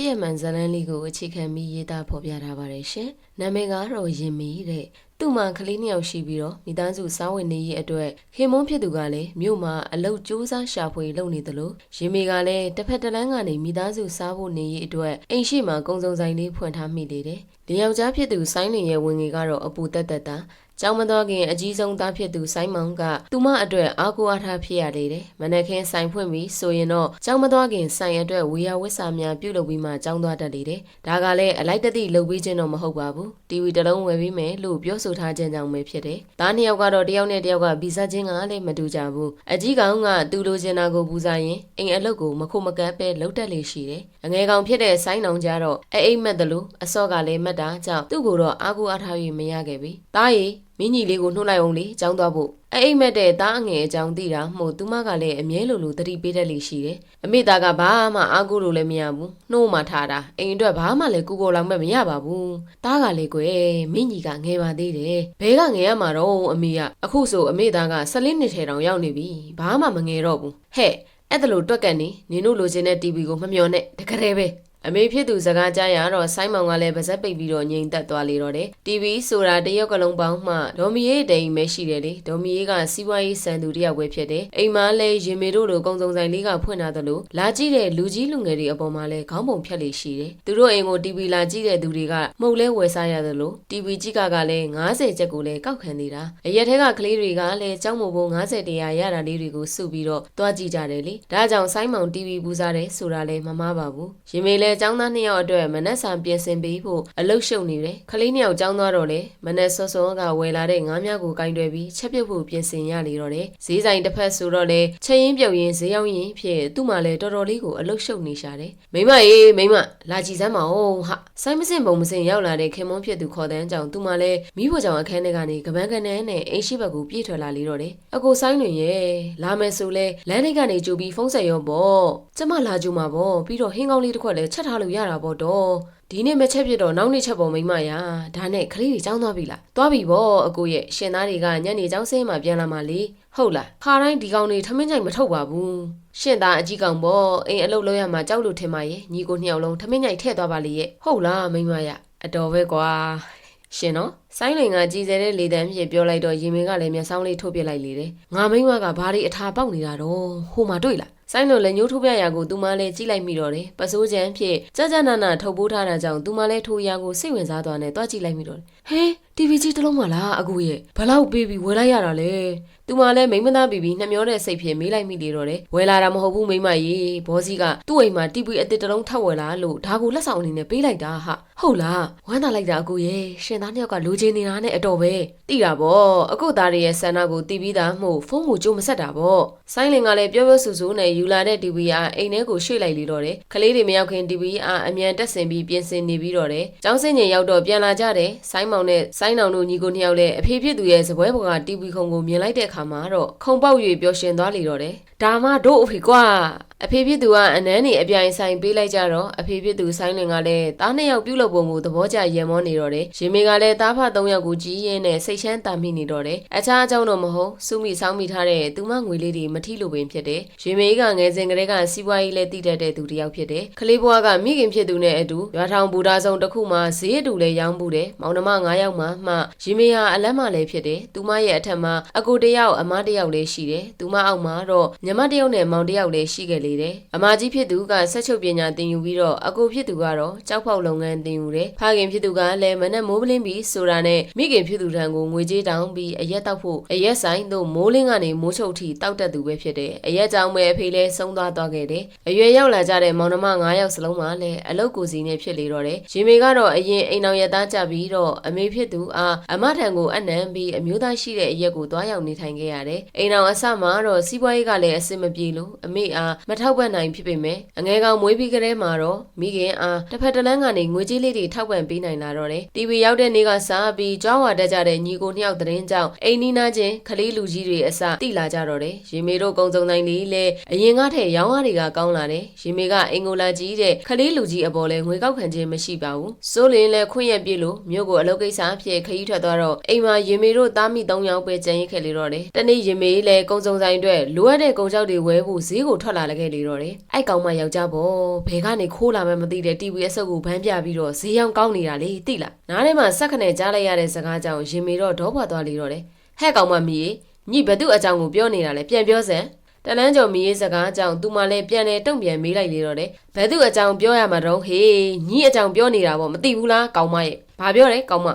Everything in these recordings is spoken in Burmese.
ဖြစ်ရမှန်ဇာတ်လမ်းလေးကိုအခြေခံပြီးရေးသားဖော်ပြထားပါတယ်ရှင်။နာမည်ကတော့ရင်မီတဲ့။သူ့မှာကလေးနှစ်ယောက်ရှိပြီးတော့မိသားစုစားဝင်နေရေးအတွက်ခင်မွန်းဖြစ်သူကလည်းမြို့မှာအလုတ်စူးစမ်းရှာဖွေလုပ်နေသလိုရင်မီကလည်းတစ်ဖက်တစ်လမ်းကနေမိသားစုစားဖို့နေရေးအတွက်အိမ်ရှိမှာကုံစုံဆိုင်လေးဖွင့်ထားမိလေတယ်။ဒီယောက်ျားဖြစ်သူဆိုင်းလင်ရဲ့ဝင်ငွေကတော့အပူတက်တက်တာ ကျောင်းမတော်ခင်အကြီးဆုံးသားဖြစ်သူဆိုင်းမောင်ကသူမအတွက်အားကိုးအားထားဖြစ်ရလေတယ်။မနက်ခင်းဆိုင်ဖွင့်ပြီးဆိုရင်တော့ကျောင်းမတော်ခင်ဆိုင်အတွက်ဝေယဝစ်စာများပြုလုပ်ပြီးမှကျောင်းသွားတတ်လေတယ်။ဒါကလည်းအလိုက်တသိလုပ်ပြီးခြင်းတော့မဟုတ်ပါဘူး။ TV တစ်လုံးဝယ်ပြီးမယ်လို့ပြောဆိုထားခြင်းကြောင့်ပဲဖြစ်တယ်။သားနှစ်ယောက်ကတော့တယောက်နဲ့တယောက်ကဗီဇချင်းကလည်းမတူကြဘူး။အကြီးကောင်ကသူလိုချင်တာကိုပူဇာရင်အိမ်အလုပ်ကိုမခုမကပ်ပဲလုပ်တတ်လေရှိတယ်။အငယ်ကောင်ဖြစ်တဲ့ဆိုင်းနောင်ကြတော့အအိမ်မက်တယ်လို့အစော့ကလည်းမက်တာကြောင့်သူ့ကိုတော့အားကိုးအားထား၍မရခဲ့ပြီ။သားရီ မင်းကြီးလေးကိုနှုတ်လိုက်အောင်လေចောင်းသွားဖို့အဲ့အိမ်မက်တဲ့သားအငယ်အကြောင်းသိတာမှုသူမကလည်းအမြဲလိုလိုတတိပေးတတ်လိရှိတယ်။အမေသားကဘာမှအားကိုးလို့လည်းမရဘူး။နှိုးမှထားတာအိမ်အတွက်ဘာမှလည်းကူကိုလောင်မဲ့မရပါဘူး။သားကလည်းကွယ်မင်းကြီးကငယ်ပါသေးတယ်။ဘဲကငယ်ရမှာတော့အမေကအခုဆိုအမေသားက၁၄နှစ်ထဲတောင်ရောက်နေပြီ။ဘာမှမငယ်တော့ဘူး။ဟဲ့အဲ့ဒါလို့တွက်ကက်နေနင်တို့လိုချင်တဲ့ TV ကိုမမျောနဲ့တကယ်ပဲ။ အမေဖြစ်သူစကားကြားရတော့ဆိုင်းမောင်ကလည်းပါဇက်ပိတ်ပြီးတော့ငြိမ်သက်သွားလေတော့တယ်။ TV ဆိုတာတရုတ်ကလုံးပေါင်းမှဒေါ်မီရေးတိမ်ပဲရှိတယ်လေ။ဒေါ်မီရေးကစီးပွားရေးစံသူတယောက်ပဲဖြစ်တယ်။အိမ်မှာလည်းရင်မေတို့လိုကုံစုံဆိုင်လေးကဖွင့်ထားသလိုလာကြည့်တဲ့လူကြီးလူငယ်တွေအပေါ်မှာလည်းခေါင်းပုံဖြတ်လေရှိတယ်။သူတို့အိမ်ကို TV လာကြည့်တဲ့သူတွေကမှုတ်လဲဝယ်စားရသလို TV ကြည့်ကကလည်း90ချက်ကိုလည်းကောက်ခံနေတာ။အရက်ထဲကကလေးတွေကလည်းကျောင်းမို့ဘုံ90တရားရတာလေးတွေကိုစုပြီးတော့တွားကြည့်ကြတယ်လေ။ဒါကြောင့်ဆိုင်းမောင် TV ပူစားတယ်ဆိုတာလည်းမမှားပါဘူး။ရင်မေလည်းကျောင်းသားနှစ်ယောက်အတွက်မနက်စာပြင်ဆင်ပေးဖို့အလုတ်ရှုပ်နေတယ်။ကလေးနှစ်ယောက်ကျောင်းသွားတော့လေမနက်စောစောကဝယ်လာတဲ့ငါးများကိုကင်တွယ်ပြီးချက်ပြုတ်ဖို့ပြင်ဆင်ရလေတော့တယ်။ဈေးဆိုင်တစ်ဖက်ဆိုတော့လေချက်ရင်းပြုတ်ရင်းဈေးရောက်ရင်ဖြစ်သူ့မှာလည်းတော်တော်လေးကိုအလုတ်ရှုပ်နေရှာတယ်။မိမရေမိမလာကြည့်စမ်းပါဦးဟာဆိုင်းမစင်ပုံမစင်ရောက်လာတဲ့ခင်မွန်းဖြစ်သူခေါ်တဲ့ကြောင့်သူ့မှာလည်းမိဖို့ကြောင့်အခန်းထဲကနေကပန်းကနေနဲ့အိမ်ရှိဘက်ကိုပြေးထွက်လာလေတော့တယ်။အကိုဆိုင်တွင်ရဲ့လာမယ်ဆိုလဲလမ်းထိပ်ကနေကြိုပြီးဖုန်းဆက်ရောပေါ့။ကျမလာကြမှာပေါ့ပြီးတော့ဟင်းကောင်းလေးတစ်ခွက်လည်းချက်ထားလို့ရတာပေါ့တော့ဒီနေ့မချက်ပြတော့နောက်နေ့ချက်ပေါ်မိမရဒါနဲ့ခလေးတွေចောင်းသွားပြီလားသွားပြီပေါ့အကိုရဲ့ရှင်သားတွေကညနေចောင်းဆင်းမှပြန်လာမှလေဟုတ်လားခါတိုင်းဒီကောင်တွေထမင်းကြိုင်မထုတ်ပါဘူးရှင်သားအကြီးကောင်ပေါ့အိမ်အလုပ်လုပ်ရမှာကြောက်လို့ထင်ပါရဲ့ညီကိုနှစ်ယောက်လုံးထမင်းကြိုင်ထည့်သွားပါလေရဲ့ဟုတ်လားမိမရအတော်ပဲကွာရှင်နော်ဆိုင်းလင်ကကြည်စဲတဲ့လေတန်းဖြစ်ပြောလိုက်တော့ရင်မင်းကလည်းမျက်စောင်းလေးထုတ်ပြလိုက်လေတယ်ငါမိမကဘာတွေအထာပေါက်နေတာတော့ဟိုမှာတွေ့လား ဆိုင်းလိုလည်းညှိုးထိုးပြရာကိုသူမလည်းကြည့်လိုက်မိတော့တယ်ပစိုးချမ်းဖြစ်ကြကြနာနာထုတ်ပိုးထားတာကြောင့်သူမလည်းထိုးရာကိုစိတ်ဝင်စားသွားနဲ့တွားကြည့်လိုက်မိတော့တယ်ဟဲ TV ကြီးတစ်လုံးမလားအကူရဲ့ဘလောက်ပေးပြီးဝယ်လိုက်ရတာလဲသူမလည်းမိမသားပြီးပြီးနှမျောတဲ့စိတ်ဖြစ်မေးလိုက်မိလေတော့တယ်ဝယ်လာတာမဟုတ်ဘူးမိမကြီးဘောစီကသူ့အိမ်မှာ TV အစ်စ်တစ်လုံးထပ်ဝယ်လာလို့ဒါကိုလက်ဆောင်အနေနဲ့ပေးလိုက်တာဟာဟုတ်လားဝမ်းသာလိုက်တာအကူရဲ့ရှင်သားနှစ်ယောက်ကလိုချင်နေတာနဲ့အတော်ပဲတိတာပေါ့အခုသားတွေရဲ့ဆန္ဒကိုတီးပြီးသားမှုဖုန်းကိုကြိုးမဆက်တာပေါ့ဆိုင်းလင်ကလည်းပြောပြောဆူဆူနဲ့ယူလာတဲ့ TV အားအိမ်ထဲကိုရွှေ့လိုက်လေတော့တယ်ကလေးတွေမရောက်ခင် TV အားအမြန်တက်ဆင်ပြီးပြင်ဆင်နေပြီးတော့တယ်ကျောင်းစင်ချိန်ရောက်တော့ပြန်လာကြတယ်ဆိုင်းမောင်နဲ့ဆိုင်းနောင်တို့ညီကိုနှစ်ယောက်လည်းအဖေဖြစ်သူရဲ့စပွဲပေါ်က TV ခုံကိုမြင်လိုက်တဲ့အခါမှာတော့ခုံပေါက်၍ပျော်ရွှင်သွားလေတော့တယ်ဒါမှတို့အဖေကွာ အဖေဖြစ်သူကအနန်းနေအပြိုင်ဆိုင်ပေးလိုက်ကြတော့အဖေဖြစ်သူဆိုင်လင်ကလည်းသားနှစ်ယောက်ပြုတ်လုပ်ပုံကိုသဘောကျရင်မောနေတော့တယ်ရင်မေကလည်းသားဖသုံးယောက်ကိုကြီးရင်းနဲ့စိတ်ချမ်းသာမိနေတော့တယ်အခြားအကြောင်းတော့မဟုတ်စုမိဆောင်းမိထားတဲ့သူမငွေလေးတွေမထိလို့ပင်ဖြစ်တယ်ရင်မေကငယ်စဉ်ကလေးကစီးပွားရေးလည်းတည်တတ်တဲ့သူတစ်ယောက်ဖြစ်တယ်ခလေးဘွားကမိခင်ဖြစ်သူနဲ့အတူရွာထောင်ဘူတာဆောင်တစ်ခုမှာဈေးအတူလည်းရောင်းဘူးတယ်မောင်နှမ9ယောက်မှမှရင်မေဟာအလက်မလည်းဖြစ်တယ်သူမရဲ့အထက်မှာအကိုတစ်ယောက်အမတစ်ယောက်လည်းရှိတယ်သူမအောက်မှာတော့ညီမတစ်ယောက်နဲ့မောင်တစ်ယောက်လည်းရှိခဲ့လေတယ်အမကြီးဖြစ်သူကဆက်ချုပ်ပညာသင်ယူပြီးတော့အကိုဖြစ်သူကတော့ကြောက်ဖောက်လုပ်ငန်းသင်ယူတယ်ဖခင်ဖြစ်သူကလည်းမနဲ့မိုးပလင်းပြီးဆိုတာနဲ့မိခင်ဖြစ်သူထံကိုငွေကြေးတောင်းပြီးအရက်တောက်ဖို့အရက်ဆိုင်တို့မိုးလင်းကနေမိုးချုပ်ထိတောက်တတ်သူပဲဖြစ်တယ်အရက်ကြောင့်ပဲအဖေလည်းဆုံးသွားသွားခဲ့တယ်အရွယ်ရောက်လာကြတဲ့မောင်နှမ9ယောက်စလုံးမှာလည်းအလုတ်ကိုစီနဲ့ဖြစ်လေတော့တယ်ရင်မေကတော့အရင်အိမ်အောင်ရသားကြပြီးတော့အမေဖြစ်သူအားအမထံကိုအနံပြီးအမျိုးသားရှိတဲ့အရက်ကိုသွားရောက်နေထိုင်ခဲ့ရတယ်အိမ်အောင်အဆမှာတော့စီးပွားရေးကလည်းအဆင်မပြေလို့အမေအားမထောက်ပံ့နိုင်ဖြစ်ပေမဲ့အငယ်ကောင်မွေးပြီးကလေးမှာတော့မိခင်အားတစ်ဖက်တစ်လမ်းကနေငွေကြေးလေးတွေထောက်ပံ့ပေးနိုင်လာတော့တယ်တီဗီရောက်တဲ့နေ့ကစပြီးကြွားဝါတက်ကြတဲ့ညီကိုနှစ်ယောက်သတင်းကြောင့်အိမ်နီးနားချင်းခလေးလူကြီးတွေအစတိလာကြတော့တယ်ရင်မေတို့ကုံစုံတိုင်းလေးလဲအရင်ကထက်ရောင်းအားတွေကကောင်းလာတယ်ရင်မေကအင်္ဂိုလာကြီးတဲ့ခလေးလူကြီးအပေါ်လဲငွေကောက်ခံခြင်းမရှိပါဘူးစိုးလင်းလဲခွင့်ရပြလို့မြို့ကိုအလုပ်ကိစ္စအဖြစ်ခရီးထွက်သွားတော့အိမ်မှာရင်မေတို့သားမိ၃ယောက်ပဲကြံရစ်ခဲ့လေတော့တယ်တနေ့ရင်မေလဲကုံစုံဆိုင်အတွက်လိုအပ်တဲ့ကုံကြောက်တွေဝဲဖို့ဈေးကိုထွက်လာခဲ့ခဲ့လေတော့တယ်အဲ့ကောင်မယောက်ျားပေါ့ဘယ်ကနေခိုးလာမှမသိတဲ့ TV အစုပ်ကိုဗန်းပြပြီးတော့ဈေးရောင်းကောင်းနေတာလေသိလားနားထဲမှာစက်ခနဲ့ကြားလိုက်ရတဲ့စကားကြောင့်ရင်မေတော့ဒေါပွားသွားလေတော့တယ်ဟဲ့ကောင်မမီညီဘသူ့အကြောင်းကိုပြောနေတာလဲပြန်ပြောစမ်းတလန်းကျော်မီရေးစကားအကြောင်းသူမလည်းပြန်လေတုံ့ပြန်မေးလိုက်လေတော့တယ်ဘယ်သူ့အကြောင်းပြောရမှာတော့ဟေးညီအကြောင်းပြောနေတာပေါ့မသိဘူးလားကောင်မရဲ့ဘာပြောလဲကောင်မ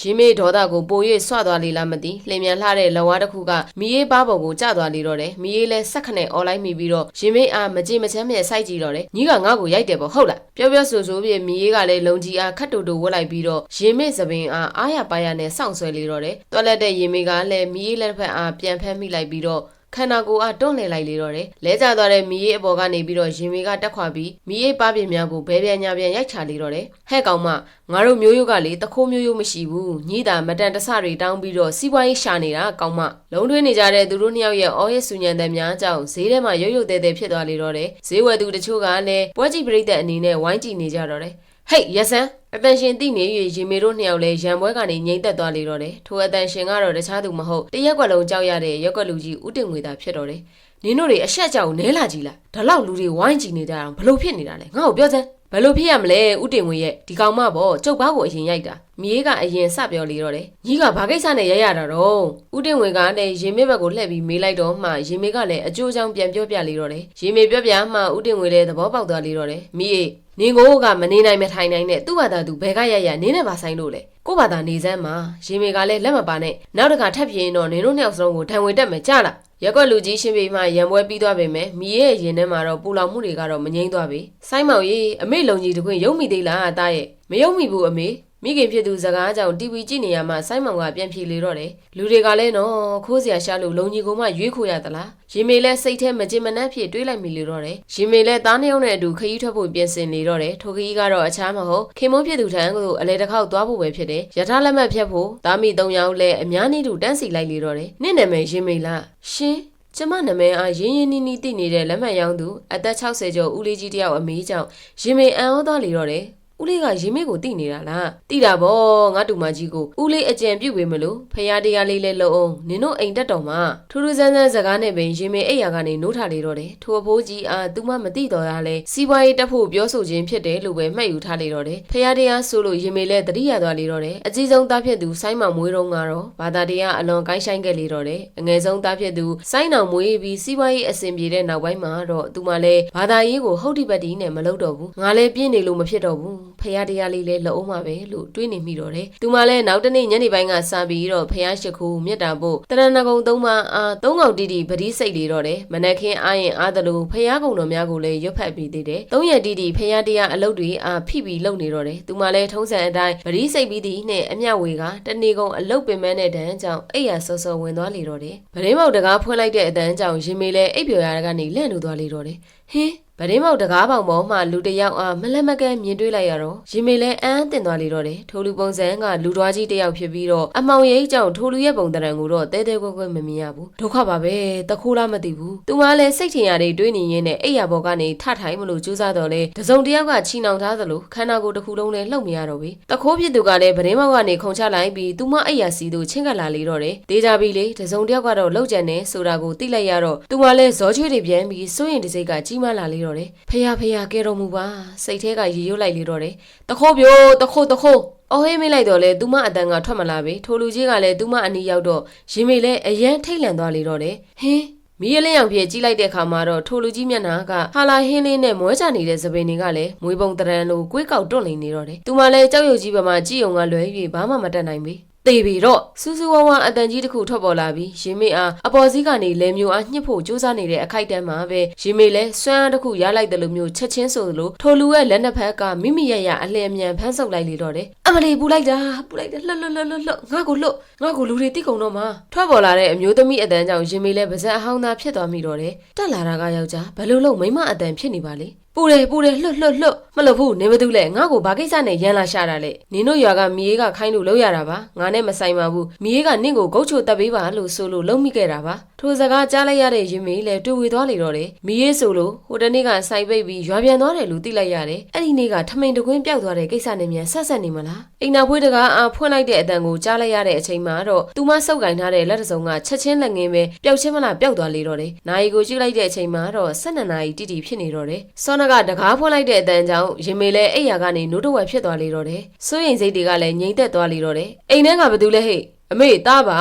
ရင်မေဒေါသကိုပို၍ဆွသွားလေလားမသိလျင်မြန်လှတဲ့လဝါတစ်ခုကမီးရေးပါပုံကိုကျသွားလေတော့တယ်မီးရေးလဲဆက်ခနဲ့អော်လိုက်မိပြီးတော့ရင်မေအားမကြည်မချမ်းမြဲစိုက်ကြည့်တော့တယ်ညီကငါ့ကိုရိုက်တယ်ပေါ့ဟုတ်လားပြောပြောဆိုဆိုပြေမီးရေးကလည်းလုံကြီးအားခတ်တူတူဝတ်လိုက်ပြီးတော့ရင်မေသပင်အားအားရပါရနဲ့စောင့်ဆွဲလေတော့တယ်တွက်လက်တဲ့ရင်မေကလည်းမီးရေးလက်ဖက်အားပြန်ဖက်မိလိုက်ပြီးတော့ ခန္ဓာကိုယ်အားတွန့်လှည့်လိုက်လေတော့တယ်လဲကျသွားတဲ့မီးရေးအပေါ်ကနေပြီးတော့ရင်မေကတက်ခွာပြီးမီးရေးပါပြင်များကိုဘဲပြန်ညာပြန်ရိုက်ချလေတော့တယ်ဟဲ့ကောင်မငါတို့မျိုးရိုးကလေတခိုးမျိုးရိုးမရှိဘူးညီတာမတန်တဆတွေတောင်းပြီးတော့စီးပွားရေးရှာနေတာကောင်မလုံးတွင်းနေကြတဲ့သူတို့နှစ်ယောက်ရဲ့အော်ရဲဆူညံတဲ့များကြောင့်ဈေးထဲမှာရုပ်ရုပ်တဲတဲဖြစ်သွားလေတော့တယ်ဈေးဝယ်သူတချို့ကလည်းပွဲကြည့်ပရိသတ်အနေနဲ့ဝိုင်းကြည့်နေကြတော့တယ် ဟေးရဆန်အတန်ရှင်တိနေ၍ရင်မေတို့နှစ်ယောက်လည်းရံပွဲကနေငိမ့်သက်သွားလေတော့တယ်ထိုအတန်ရှင်ကတော့တခြားသူမဟုတ်တရက်ကွက်လုံးကြောက်ရတဲ့ရက်ကွက်လူကြီးဦးတင်ငွေသာဖြစ်တော့တယ်နင်တို့တွေအဆက်ကြောင်နဲလာကြည်လားဒါလောက်လူတွေဝိုင်းကြည့်နေကြအောင်ဘလို့ဖြစ်နေတာလဲငါ့ကိုပြောစမ်း ဘယ်လိုဖြစ်ရမလဲဥတင်ငွေရဲ့ဒီကောင်မပေါ့ကျုပ်ဘာကိုအရင်ရိုက်တာမြေးကအရင်စပြောလေတော့တယ်ညီကဘာကိစ္စနဲ့ရိုက်ရတာတော့ဥတင်ငွေကလည်းရင်မေဘက်ကိုလှည့်ပြီးမေးလိုက်တော့မှရင်မေကလည်းအကျိုးချောင်းပြန်ပြောပြလေတော့တယ်ရင်မေပြောပြမှဥတင်ငွေလည်းသဘောပေါက်သွားလေတော့တယ်မိအေးနင်ကိုကမနေနိုင်မထိုင်နိုင်နဲ့သူ့ဘာသာသူဘယ်ကရရနင်းနဲ့ပါဆိုင်လို့လေကို့ဘာသာနေစမ်းမှာရင်မေကလည်းလက်မပါနဲ့နောက်တစ်ခါထပ်ပြင်းတော့နင်တို့နှစ်ယောက်စလုံးကိုထံဝင်တက်မယ်ကြလား ရက်ကွက်လူကြီးရှင်းပြီးမှရံပွဲပြီးသွားပေမဲ့မိရဲ့ရင်ထဲမှာတော့ပူလောင်မှုတွေကတော့မငြိမ်းသွားပြီ။ဆိုင်းမောင်ကြီးအမေလုံကြီးတခွင်ရုံမိသေးလားတားရဲ့မရုံမိဘူးအမေ မိခင်ဖြစ်သူစကားကြောင့် TV ကြည့်နေရမှဆိုင်းမောင်ကပြန်ဖြေလေတော့တယ်လူတွေကလည်းနော်ခိုးစရာရှာလို့လုံကြီးကမှရွေးခိုရသလားရင်မေလဲစိတ်ထဲမကြင်မနှက်ဖြစ်တွေးလိုက်မိလေတော့တယ်ရင်မေလဲသားနှစ်ယောက်နဲ့အတူခရီးထွက်ဖို့ပြင်ဆင်နေတော့တယ်ထိုခရီးကတော့အခြားမဟုတ်ခင်မုန်းဖြစ်သူထံကိုအလဲတစ်ခေါက်သွားဖို့ပဲဖြစ်တယ်ယထာလက်မှတ်ဖြတ်ဖို့သားမိ၃ယောက်လဲအများနည်းတူတန်းစီလိုက်လေတော့တယ်နင့်နာမည်ရင်မေလားရှင်ကျမနာမည်အားရင်းရင်းနှီးနှီးသိနေတဲ့လက်မှတ်ရောင်းသူအသက်60ကျော်ဦးလေးကြီးတယောက်အမေးကြောင့်ရင်မေအံ့ဩသွားလေတော့တယ် ဦးလေးကရင်မေကိုတိနေတာလားတိတာဗောငါတူမကြီးကိုဦးလေးအကြံပြုတ်ပေမလို့ဖရာတရားလေးလဲလုံအောင်နင်တို့အိမ်တက်တော်မှာထူးထူးဆန်းဆန်းစကားနဲ့ပင်ရင်မေအိယာကနေနိုးထလေတော့တယ်ထိုအဖိုးကြီးအားသူမမသိတော်ရလဲစီးပွားရေးတက်ဖို့ပြောဆိုခြင်းဖြစ်တယ်လို့ပဲမှတ်ယူထားလေတော့တယ်ဖရာတရားဆိုလို့ရင်မေလဲတတိယသွားလေတော့တယ်အကြီးဆုံးသားဖြစ်သူဆိုင်းမောင်မွေးတော့ကတော့ဘာသာတရားအလွန်ကိုင်းဆိုင်ခဲ့လေတော့တယ်အငယ်ဆုံးသားဖြစ်သူဆိုင်းနောင်မွေးပြီးစီးပွားရေးအဆင်ပြေတဲ့နောက်ပိုင်းမှာတော့သူမလဲဘာသာရေးကိုဟုတ်တိပတ်တီနဲ့မလုပ်တော့ဘူးငါလဲပြင်းနေလို့မဖြစ်တော့ဘူးဖရာတရားလေးလဲလုံအောင်ပါပဲလို့တွေးနေမိတော့တယ်သူမလဲနောက်တနေ့ညနေပိုင်းကစပြီးတော့ဖရာရှိခိုးမြတ်တာဖို့တရဏဂုံသုံးပါအားသုံးကောင်တီတီပတိစိတ်လေတော့တယ်မနက်ခင်းအားရင်အားသလိုဖရာကုံတော်များကိုလည်းရွတ်ဖတ်ပြီးသေးတယ်သုံးရက်တီတီဖရာတရားအလုပ်တွေအားဖိပြီးလုပ်နေတော့တယ်သူမလဲထုံးစံအတိုင်းပတိစိတ်ပြီးသည်နဲ့အမျှဝေကတနေကုန်အလုပ်ပင်မနဲ့တန်းကြောင့်အိပ်ရဆော့ဆော့ဝင်သွားလေတော့တယ်ဗရင်းမောက်တကားဖွင့်လိုက်တဲ့အတန်းကြောင့်ရင်မေလဲအိပ်ပျော်ရတာကနေလန့်လို့သွားလေတော့တယ်ဟင်းဗရင်းမောက်တကားပေါင်ပေါ်မှလူတစ်ယောက်အားမလက်မကဲမြင်တွေ့လိုက်ရတော့ရင်မေလဲအန်းတင်သွားလေတော့တယ်ထိုလူပုံစံကလူတော်ကြီးတစ်ယောက်ဖြစ်ပြီးတော့အမောင်ရိပ်ကြောင့်ထိုလူရဲ့ပုံတရံကိုတော့တဲတဲကွက်ကွက်မမြင်ရဘူးဒုက္ခပါပဲတခိုးလားမသိဘူးသူမလည်းစိတ်ထင်ရတွေတွေးနေရင်းနဲ့အိယာဘော်ကနေထထိုင်မလို့ကြိုးစားတော့လေတစုံတစ်ယောက်ကချီနှောင်ထားသလိုခန္ဓာကိုယ်တစ်ခုလုံးနဲ့လှုပ်မရတော့ဘူးတခိုးဖြစ်သူကလည်းဗရင်းမောက်ကနေခုံချလိုက်ပြီးသူမအိယာစီတို့ချင်းကပ်လာလေတော့တယ်ဒေးကြပြီလေတစုံတစ်ယောက်ကတော့လှုပ်ကြံနေဆိုတာကိုသိလိုက်ရတော့သူမလည်းဇောချွေးတွေပြန်ပြီးစိုးရင်ဒီစိတ်ကကြီးမားလာလေတော့တယ်ဖះဖះကဲတော်မူပါစိတ်ထဲကရေရွတ်လိုက်လေတော့တယ်တခိုးပြိုတခိုးတခိုးအော်ဟေးမိလိုက်တော့လေသူမအတန်ကထွက်မလာပဲထိုလူကြီးကလည်းသူမအနီးရောက်တော့ရင်မေလည်းအရန်ထိတ်လန့်သွားလေတော့တယ်ဟင်းမီးရလင်းအောင်ပြည့်ကြီးလိုက်တဲ့ခါမှာတော့ထိုလူကြီးမျက်နှာကဟာလာဟင်းလေးနဲ့မွဲချနေတဲ့သပင်တွေကလည်းမွေးပုံတရံလိုကွေးကောက်တွန့်နေနေတော့တယ်။သူမလည်းကြောက်ရွံ့ကြီးပမာကြည့်ုံကလွယ်ပြီးဘာမှမတတ်နိုင်ဘူး။ သေပြီတော့စူးစူးဝါးဝါအတန်ကြီးတစ်ခုထွက်ပေါ်လာပြီးရင်မေအားအပေါ်စီးကနေလဲမျိုးအားညှစ်ဖို့ကြိုးစားနေတဲ့အခိုက်တန်းမှာပဲရင်မေလဲစွမ်းအားတစ်ခုရလိုက်တယ်လို့မျိုးချက်ချင်းဆိုလိုထိုလူရဲ့လက်နှစ်ဖက်ကမိမိရရအလျင်အမြန်ဖမ်းဆုပ်လိုက်လေတော့တယ်အမလီပူလိုက်တာပူလိုက်တာလှတ်လှတ်လှတ်လှတ်လှတ်ငါကိုလှတ်ငါကိုလူတွေတိကုံတော့မှာထွက်ပေါ်လာတဲ့အမျိုးသမီးအတန်ကြောင့်ရင်မေလဲပါဇက်အဟောင်းသားဖြစ်သွားမိတော့တယ်တက်လာတာကယောက်ျားဘယ်လိုလုပ်မိမအတန်ဖြစ်နေပါလေ ပူတယ်ပူတယ်လှွတ်လှွတ်လှွတ်မလို့ဘူးနေမသူလဲငါ့ကိုဘာကိစ္စနဲ့ရန်လာရှာတာလဲနင်တို့ရွာကမီးအေးကခိုင်းလို့လောက်ရတာပါငါနဲ့မဆိုင်ပါဘူးမီးအေးကနင့်ကိုဂုတ်ချိုတက်ပေးပါလို့ဆိုလို့လုံးမိခဲ့တာပါထိုစကားကြားလိုက်ရတဲ့ရင်မေးလဲတူဝေသွားလေတော့တယ်မီးအေးဆိုလို့ဟိုတနေ့ကဆိုင်ပိတ်ပြီးရွာပြန်သွားတယ်လို့သိလိုက်ရတယ်အဲ့ဒီနေ့ကထမိန်တကွင်းပျောက်သွားတဲ့ကိစ္စနဲ့မြန်ဆက်ဆက်နေမလားအိမ်နာဖွေးတကားအားဖွင့်လိုက်တဲ့အတန်ကိုကြားလိုက်ရတဲ့အချိန်မှာတော့သူမစောက်ကင်ထားတဲ့လက်တစုံကချက်ချင်းလက်ငင်းပဲပျောက်ချင်းမလားပျောက်သွားလေတော့တယ်နိုင်ကိုကြည့်လိုက်တဲ့အချိန်မှာတော့12နာရီတိတိဖြစ်နေတော့တယ်စောနကတကားဖွင့်လိုက်တဲ့အတန်ကြောင့်ရင်မေလဲအိမ်ယာကနေနိုးတဝက်ဖြစ်သွားလေတော့တယ်စိုးရင်စိတ်တွေကလည်းငြိမ်သက်သွားလေတော့တယ်အိမ်ထဲကဘာတူလဲဟဲ့အမေတားပါ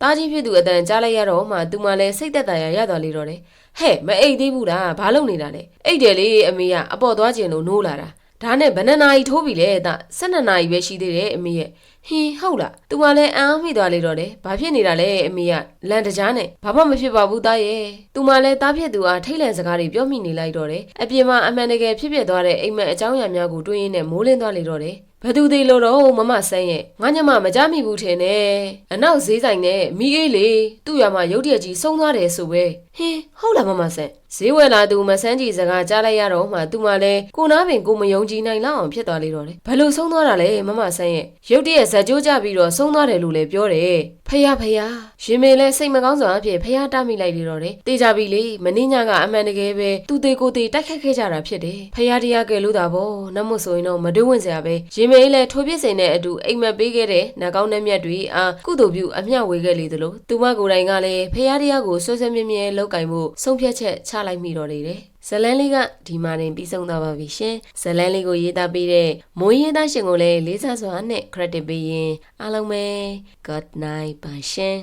တားကြီးဖြစ်သူအတန်ကြားလိုက်ရတော့မှသူမလည်းစိတ်သက်သာရရသွားလေတော့တယ်ဟဲ့မအိတ်သေးဘူးလားဘာလုပ်နေတာလဲအိတ်တယ်လေအမေကအပေါ်သွားခြင်းလို့နိုးလာတာ ဒါနဲ့ဘယ်နှစ်နာရီထိုးပြီလဲတာ12နာရီပဲရှိသေးတယ်အမေရဲ့ဟင်းဟုတ်လားသူမလည်းအံ့အားမိသွားလေတော့တယ်ဘာဖြစ်နေတာလဲအမေကလန်တကြားနဲ့ဘာမှမဖြစ်ပါဘူးတားရဲ့သူမလည်းတားဖြစ်သူအားထိတ်လန့်စကားတွေပြောမိနေလိုက်တော့တယ်အပြင်မှာအမှန်တကယ်ဖြစ်ဖြစ်သွားတဲ့အိမ်မက်အကြောင်းအရာများကိုတွေးရင်းနဲ့မိုးလင်းသွားလေတော့တယ်ဘသူသေးလို့တော့မမဆန်းရဲ့ငါညမမကြမိဘူးထင်နဲ့အနောက်ဈေးဆိုင်နဲ့မိအေးလေသူ့ရမှာရုတ်တရက်ကြီးဆုံးသွားတယ်ဆိုပဲဟင်းဟုတ်လားမမဆန်းဈေးဝယ်လာသူမဆန်းကြီးစကားကြားလိုက်ရတော့မှသူမလည်းကိုနာပင်ကိုမယုံကြည်နိုင်လောက်အောင်ဖြစ်သွားလေတော့လေဘလို့ဆုံးသွားတာလဲမမဆန်းရဲ့ရုတ်တရက်ဇက်ကြိုးကြပြီးတော့ဆုံးသွားတယ်လို့လည်းပြောတယ်ဖယားဖယားရင်မေလဲစိတ်မကောင်းစွာအဖြစ်ဖယားတမိလိုက်လေတော့တယ်တေးကြပြီလေမင်းညကအမှန်တကယ်ပဲသူသေးကိုသေးတိုက်ခတ်ခဲ့ကြတာဖြစ်တယ်ဖယားတရားကဲလို့တာဗောနတ်မို့ဆိုရင်တော့မတွေးဝင်စရာပဲရင်မေလဲထိုးပြစ်စိန်တဲ့အတူအိမ်မက်ပေးခဲ့တဲ့နှကောင်းနှက်မြတ်တွေအာကုသိုလ်ပြုအမျှဝေခဲ့လေသလိုသူမကိုယ်တိုင်ကလည်းဖယားတရားကိုဆွဆွမြဲမြဲလောက်ကင်မှုဆုံးဖြတ်ချက်ချလိုက်မိတော့လေတယ်ဇလန်းလေးကဒီမှာတင်ပြီးဆုံးသွားပါပြီရှင်ဇလန်းလေးကိုရေးသားပေးတဲ့မိုးရေးသားရှင်ကိုလည်းလေးစားစွာနဲ့ credit ပေးရင်အားလုံးပဲ good night ပါရှင်